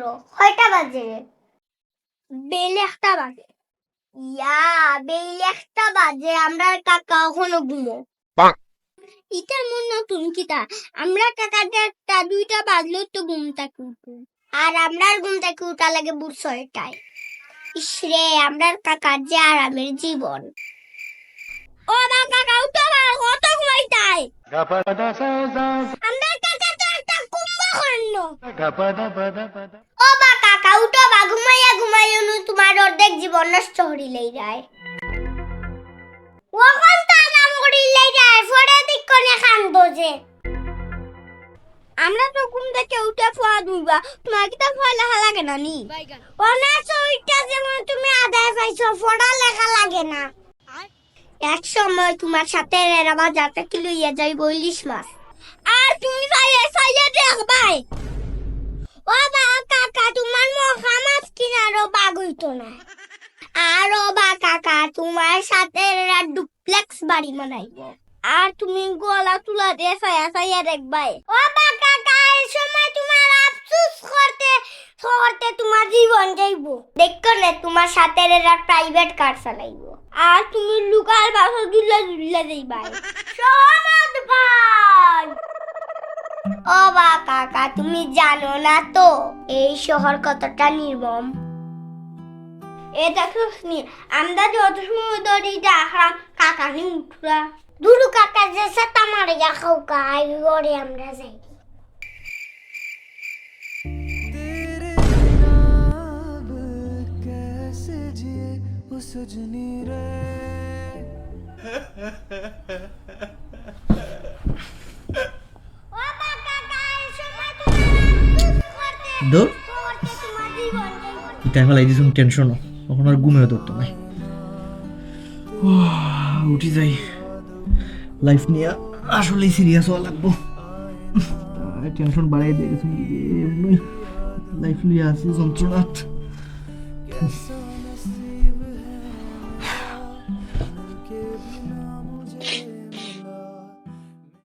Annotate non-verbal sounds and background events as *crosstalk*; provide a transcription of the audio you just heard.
রাত্র কয়টা বাজে? বেল একটা বাজে। ইয়া বেল একটা বাজে। আমরা কাকা ঘুমো। ইটা মন নতুন কিতা আমরা একটা দুইটা বাজলেও তো ঘুম থেকে আর আমরার ঘুম থেকে উঠা লাগে বুড় ছয়টায়। ইসরে আমরার কাকার যে আরামের জীবন। ও বা কাকা উঠো বা কত ঘুমাইতাই কুম্ভকর্ণ ও বা কাকা উঠো বা ঘুমাইয়া ঘুমাইয়া নু তোমার অর্ধেক জীবন নষ্ট করিলেই যায়। ওখন তা নাম করিলেই যায় ফরে দিক কোনে কান্দ যে আমরা তো ঘুম থেকে উঠে ফোয়া দুইবা তোমার কি তা ফোয়া লেখা লাগে না নি? অনার্স ওইটা যেমন তুমি আদায় পাইছো ফোড়া লেখা লাগে না। এক সময় তোমার সাথে রেরাবা যাতে কি লইয়া যাইব ইলিশ মাছ আর তুমি সাইয়ে সাইয়ে দেখবাই ও বা, কাকা, তোমার মহা মাছ কিনারও হইতো না। আর ও বা, কাকা, তোমার সাথে ডুপ্লেক্স বাড়ি বানাইব। আর তুমি গলা তুলা দিয়ে সায়া সাইয়া দেখবাই ও বা, কাকা, এই সময় তোমার আফসোস করতে করতে তোমার জীবন যাইব। দেখো না, তোমার সাথে এরা প্রাইভেট কার চালাইব। আর তুমি লুকার বাসা দুল্লা দুল্লা যাইবাই সমাদ ভাই! ও বা কাকা তুমি জানো না তো এই শহর কতটা নির্মম এ দেখো নি আমরা যত সময় ধরে দেখলাম কাকা নি উঠরা দুরু কাকা যে সাথে আমার ইয়া খাও কাই গড়ে আমরা যাই तेरे बिना अब कैसे जिए वो सजनी रे *laughs* যাইব এটা ফেলাই দিছুন টেনশনও তখন আর ঘুমেও ধরতো নাই উঠি যাই। লাইফ নিয়ে আসলে সিরিয়াস হওয়া লাগবো। টেনশন বাড়াই দিয়ে গেছি। লাইফ নিয়ে আসি, যন্ত্রণাত।